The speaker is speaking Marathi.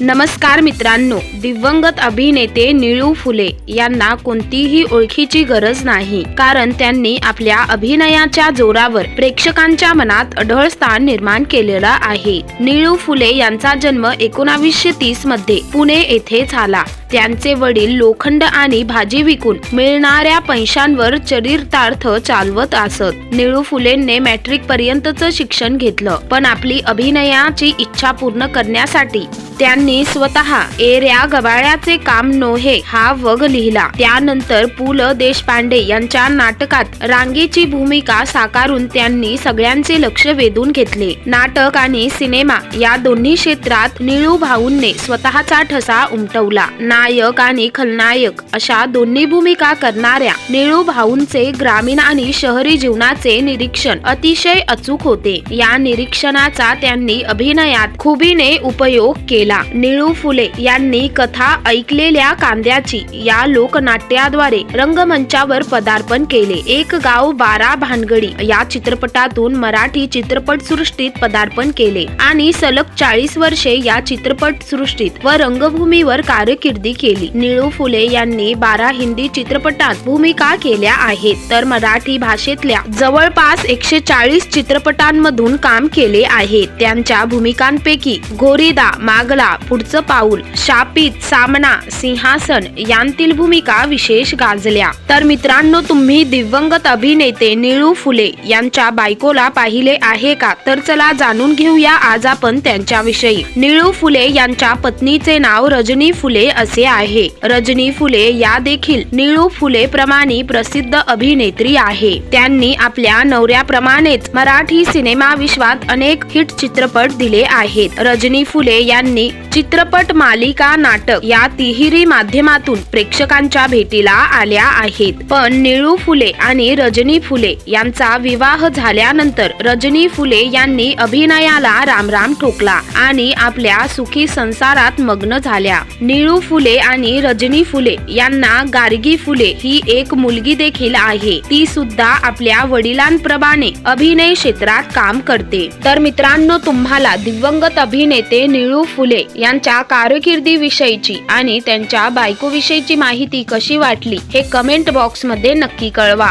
नमस्कार मित्रांनो दिवंगत अभिनेते निळू फुले यांना कोणतीही ओळखीची गरज नाही कारण त्यांनी आपल्या अभिनयाच्या जोरावर प्रेक्षकांच्या मनात अढळ स्थान निर्माण केलेलं आहे. निळू फुले यांचा जन्म एकोणावीसशे तीसमध्ये पुणे येथे झाला. त्यांचे वडील लोखंड आणि भाजी विकून मिळणाऱ्या पैशांवर चरितार्थ चालवत असत. निळू फुलेंनी मॅट्रिक पर्यंतचं शिक्षण घेतलं पण आपली अभिनयाची इच्छा पूर्ण करण्यासाठी त्यांनी स्वतः एऱ्या गबाळ्याचे काम नोहे हा वग लिहिला. त्यानंतर पु ल देशपांडे यांच्या नाटकात रांगेची भूमिका साकारून त्यांनी सगळ्यांचे लक्ष वेधून घेतले. नाटक आणि सिनेमा या दोन्ही क्षेत्रात निळू भाऊंने स्वतःचा ठसा उमटवला. नायक आणि खलनायक अशा दोन्ही भूमिका करणाऱ्या निळू भाऊंचे ग्रामीण आणि शहरी जीवनाचे निरीक्षण अतिशय अचूक होते. या निरीक्षणाचा त्यांनी अभिनयात खुबीने उपयोग केला. निळू फुले यांनी कथा ऐकलेल्या कांद्याची या लोकनाट्याद्वारे रंगमंचावर पदार्पण केले. एक गाव बारा भानगडी या चित्रपटातून मराठी चित्रपट सृष्टीत पदार्पण केले आणि सलग चाळीस वर्षे या चित्रपट सृष्टीत व रंगभूमीवर कारकिर्दी केली. निळू फुले यांनी बारा हिंदी चित्रपटात भूमिका केल्या आहेत. तर मराठी भाषेतल्या जवळपास एकशे चाळीस चित्रपटांमधून काम केले आहे. त्यांच्या भूमिकांपैकी गोरीदा मागला पुढचं पाऊल शापित सामना सिंहासन यांतील भूमिका विशेष गाजल्या. तर मित्रांनो तुम्ही दिवंगत अभिनेते निळू फुले यांच्या बायकोला पाहिले आहे का? तर चला जाणून घेऊया आज आपण त्यांच्याविषयी. निळू फुले यांच्या पत्नीचे नाव रजनी फुले असे आहे. रजनी फुले या देखील निळू फुले प्रमाणे प्रसिद्ध अभिनेत्री आहे. त्यांनी आपल्या नवऱ्याप्रमाणेच मराठी सिनेमा विश्वात अनेक हिट चित्रपट दिले आहेत. रजनी फुले यांनी चित्रपट मालिका नाटक या तिहिरी माध्यमातून प्रेक्षकांच्या भेटीला आल्या आहेत. पण निळू फुले आणि रजनी फुले यांचा विवाह झाल्यानंतर रजनी फुले यांनी अभिनयाला रामराम ठोकला आणि आपल्या सुखी संसारात मग्न झाल्या. निळू फुले फुले आणि रजनी फुले यांना गार्गी फुले ही एक मुलगी देखील आहे. ती सुद्धा आपल्या वडिलांप्रमाणे अभिनय क्षेत्रात काम करते. तर मित्रांनो तुम्हाला दिवंगत अभिनेते निळू फुले यांच्या कारकिर्दीविषयीची आणि त्यांच्या बायकोविषयीची माहिती कशी वाटली हे कमेंट बॉक्समध्ये नक्की कळवा.